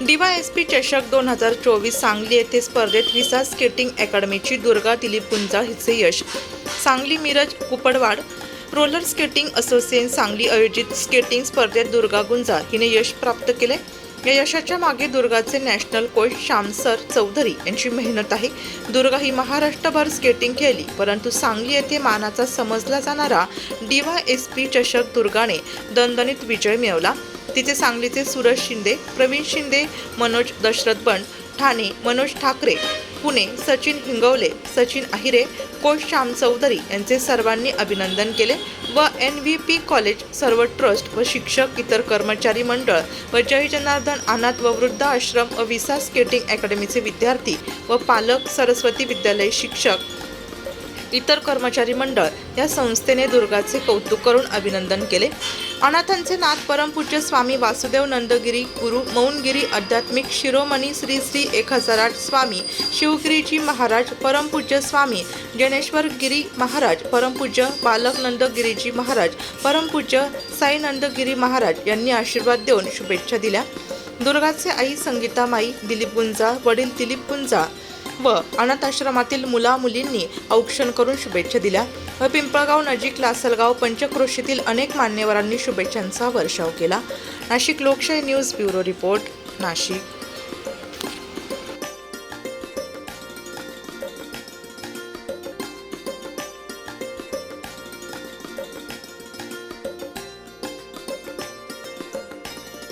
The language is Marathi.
डीवायएसपी चषक दोन हजार चोवीस सांगली येथे स्पर्धेत विसा स्केटिंग अकॅडमीची दुर्गा दिलीप गुंजा हिचे यश. Sangli Miraj Kupwad roller skating association Sangli आयोजित स्केटिंग स्पर्धेत दुर्गा गुंजा हिने यश प्राप्त केले. या यशाच्या मागे दुर्गाचे नॅशनल कोच श्यामसर चौधरी यांची मेहनत आहे. दुर्गा ही महाराष्ट्रभर स्केटिंग खेळली परंतु सांगली येथे मानाचा समजला जाणारा डीवाय एस पी चषक दुर्गाने दणदणीत विजय मिळवला. तिचे सांगलीचे सूरज शिंदे प्रवीण शिंदे मनोज दशरथ बंड ठाणे मनोज ठाकरे पुणे सचिन हिंगवले सचिन अहिरे कोच श्याम चौधरी यांचे सर्वांनी अभिनंदन केले व एन व्ही पी कॉलेज सर्व ट्रस्ट व शिक्षक इतर कर्मचारी मंडळ व जय जनार्दन अनाथ व वृद्ध आश्रम व विसा स्केटिंग अकॅडमीचे विद्यार्थी व पालक सरस्वती विद्यालय शिक्षक इतर कर्मचारी मंडळ या संस्थेने दुर्गाचे कौतुक करून अभिनंदन केले. अनाथांचे नाथ परमपूज्य स्वामी वासुदेव नंदगिरी गुरु मौनगिरी आध्यात्मिक शिरोमणी श्री श्री एक हजार आठ स्वामी शिवगिरीजी महाराज परमपूज्य स्वामी जनेश्वर गिरी महाराज परमपूज्य बालक नंदगिरीजी महाराज परमपूज्य साई नंदगिरी महाराज यांनी आशीर्वाद देऊन शुभेच्छा दिल्या. दुर्गाचे आई संगीतामाई दिलीप गुंजा वडील दिलीप गुंजा व अनाथ आश्रमातील मुला मुलींनी औक्षण करून शुभेच्छा दिल्या. व पिंपळगाव नजीक लासलगाव पंचक्रोशीतील अनेक मान्यवरांनी शुभेच्छांचा वर्षाव केला. नाशिक लोकशाही न्यूज ब्युरो रिपोर्ट नाशिक.